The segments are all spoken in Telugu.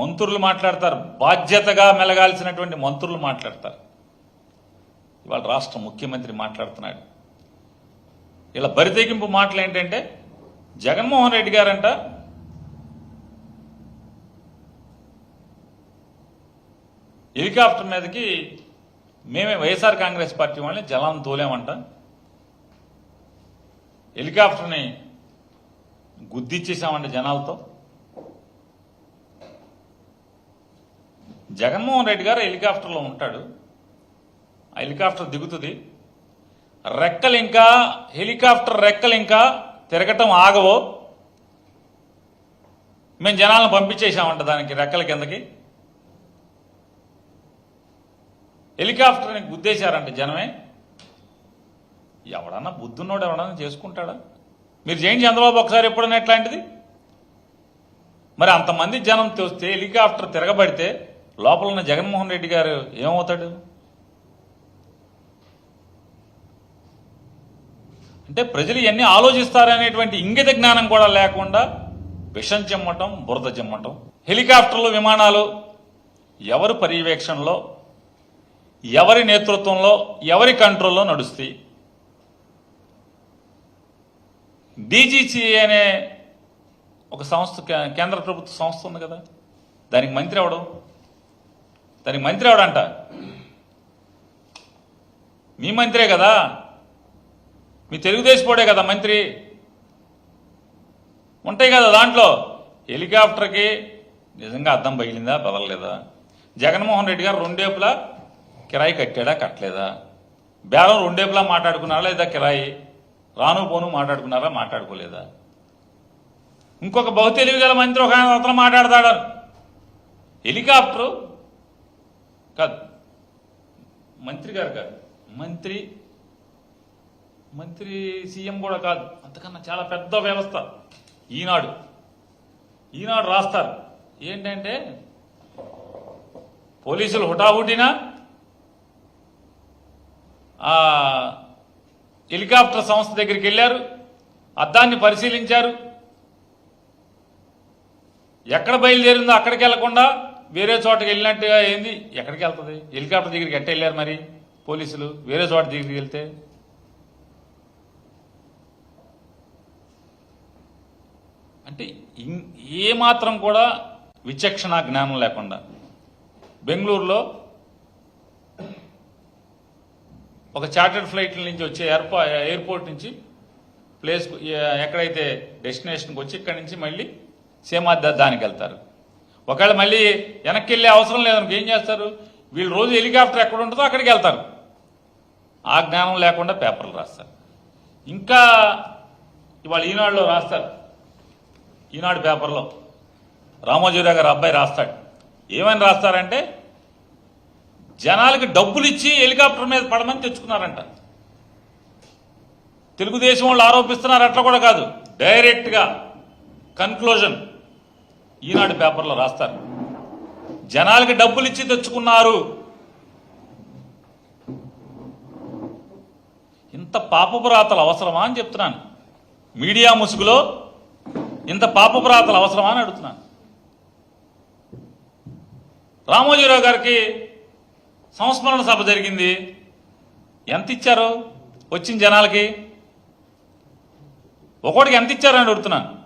మంత్రులు మాట్లాడతారు. బాధ్యతగా మెలగాల్సినటువంటి మంత్రులు మాట్లాడతారు. ఇవాళ రాష్ట్ర ముఖ్యమంత్రి మాట్లాడుతున్నాడు. ఇలా బరితెగింపు మాటలు ఏంటంటే జగన్మోహన్ రెడ్డి గారంట హెలికాప్టర్ మీదకి మేమే వైఎస్ఆర్ కాంగ్రెస్ పార్టీ వాళ్ళని జలాన్ని తోలేమంట. హెలికాప్టర్ని గుద్దిచ్చేసామంట జనాలతో. జగన్మోహన్ రెడ్డి గారు హెలికాప్టర్లో ఉంటాడు. ఆ హెలికాప్టర్ దిగుతుంది. రెక్కలు ఇంకా హెలికాప్టర్ రెక్కలు ఇంకా తిరగటం ఆగవో. మేము జనాలను పంపించేసామంట దానికి రెక్కల కిందకి. హెలికాప్టర్ని గుద్దేశారంట జనమే. ఎవడన్నా బుద్ధున్నోడు ఎవడన్నా చేసుకుంటాడా? మీరు చేయండి చంద్రబాబు ఒకసారి ఎప్పుడన్నా ఎట్లాంటిది మరి అంతమంది జనం తెస్తే హెలికాప్టర్ తిరగబడితే లోపల ఉన్న జగన్మోహన్ రెడ్డి గారు ఏమవుతాడు? అంటే ప్రజలు ఇవన్నీ ఆలోచిస్తారనేటువంటి ఇంగిత జ్ఞానం కూడా లేకుండా విషం చెమ్మటం బురద చెమ్మటం. హెలికాప్టర్లు విమానాలు ఎవరి పర్యవేక్షణలో ఎవరి నేతృత్వంలో ఎవరి కంట్రోల్లో నడుస్తాయి? డీజీసీ అనే ఒక సంస్థ కే- కేంద్ర ప్రభుత్వ సంస్థ ఉంది కదా? దానికి మంత్రి అవడం దానికి మంత్రి అవడంట మీ మంత్రే కదా? మీ తెలుగుదేశపోడే కదా మంత్రి? ఉంటాయి కదా దాంట్లో. హెలికాప్టర్కి నిజంగా అద్దం పగిలిందా బదలలేదా జగన్మోహన్ రెడ్డి గారు రెండేపులా కిరాయి కట్టాడా కట్టలేదా? బేరం రెండేపులా మాట్లాడుకున్నారా లేదా కిరాయి? రాను పోను మాట్లాడుకున్నారా మాట్లాడుకోలేదా? ఇంకొక బహు తెలివి గల మంత్రి ఒక ఆయన మాట్లాడతాడు. హెలికాప్టరు కాదు. మంత్రి గారు కాదు. మంత్రి మంత్రి సీఎం కూడా కాదు. అంతకన్నా చాలా పెద్ద వ్యవస్థ ఈనాడు. ఈనాడు రాస్తారు. ఏంటంటే పోలీసులు హుటాహుటినా ఆ హెలికాప్టర్ సంస్థ దగ్గరికి వెళ్ళారు అద్దాన్ని పరిశీలించారు. ఎక్కడ బయలుదేరిందో అక్కడికి వెళ్ళకుండా వేరే చోటకి వెళ్ళినట్టుగా ఏంది? ఎక్కడికి వెళ్తుంది? హెలికాప్టర్ దగ్గరికి ఎట్ట వెళ్ళారు మరి పోలీసులు? వేరే చోట దగ్గరికి వెళ్తే? అంటే ఏమాత్రం కూడా విచక్షణ జ్ఞానం లేకుండా బెంగళూరులో ఒక చార్టర్డ్ ఫ్లైట్ల నుంచి వచ్చే ఎయిర్పో ఎయిర్పోర్ట్ నుంచి ప్లేస్ ఎక్కడైతే డెస్టినేషన్కి వచ్చి ఇక్కడి నుంచి మళ్ళీ సేమాద్దా దానికి వెళ్తారు. ఒకవేళ మళ్ళీ వెనక్కి వెళ్ళే అవసరం లేదు ఏం చేస్తారు? వీళ్ళు రోజు హెలికాప్టర్ ఎక్కడ ఉంటుందో అక్కడికి వెళ్తారు. ఆ జ్ఞానం లేకుండా పేపర్లు రాస్తారు. ఇంకా ఇవాళ ఈనాడులో రాస్తారు. ఈనాడు పేపర్లో రామోజీరావు గారు అబ్బాయి రాస్తాడు. ఏమని రాస్తారంటే జనాలకి డబ్బులు ఇచ్చి హెలికాప్టర్ మీద పడమని తెచ్చుకున్నారంట. తెలుగుదేశం వాళ్ళు ఆరోపిస్తున్నారు అట్లా కూడా కాదు. డైరెక్ట్గా కన్క్లూజన్. ఈనాడు పేపర్లో రాస్తారు. జనాలకి డబ్బులు ఇచ్చి తెచ్చుకున్నారు. ఇంత పాపపురాతలు అవసరమా అని చెప్తున్నాను. మీడియా ముసుగులో ఇంత పాపపురాతలు అవసరమా అని అడుగుతున్నాను. రామోజీరావు గారికి సంస్మరణ సభ జరిగింది. ఎంత ఇచ్చారు? వచ్చిన జనాలకి? ఒకటికి ఎంత ఇచ్చారని అడుగుతున్నాను.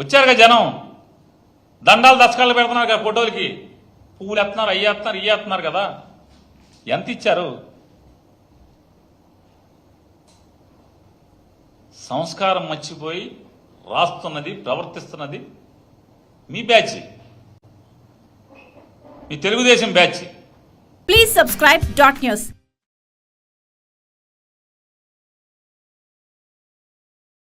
వచ్చారుగా జనం. దండాలు దశకాలు పెడుతున్నారు కదా ఫోటోలకి. పువ్వులు ఎత్తున్నారు అయ్యి ఎత్తున్నారు ఇయ్యి ఎత్తున్నారు కదా. ఎంత ఇచ్చారు? సంస్కారం మర్చిపోయి రాస్తున్నది ప్రవర్తిస్తున్నది మీ batch. Me Telugu Desam batch. Please subscribe dot news